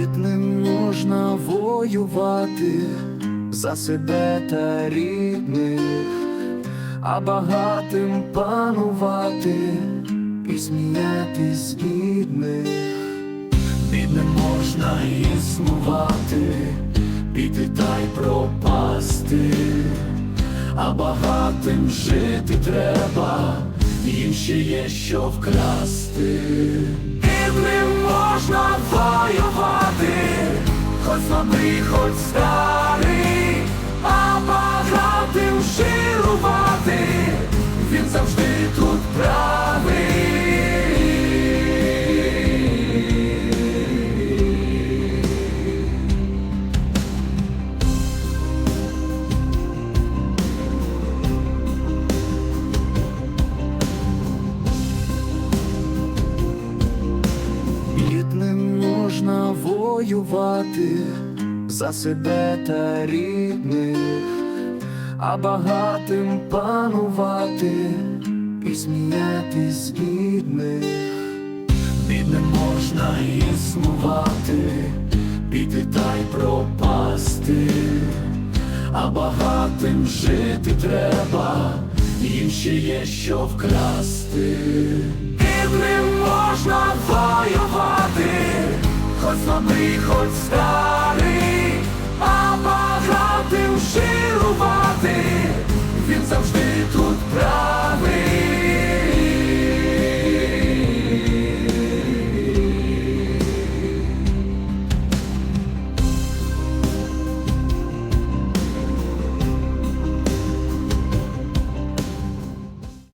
Бідним можна воювати за себе та рідних, а багатим панувати і сміятись бідних. Бідним можна існувати, піти та й пропасти, а багатим жити треба, їм ще є що вкрасти. Бідним можна воювати, хоч слабий, хоч старий, а воювати за себе та рідних, а багатим панувати і сміятись з бідних. Бідним можна існувати, піти та й пропасти, а багатим жити треба, їм ще є що вкрасти. Хоч слабий, старий,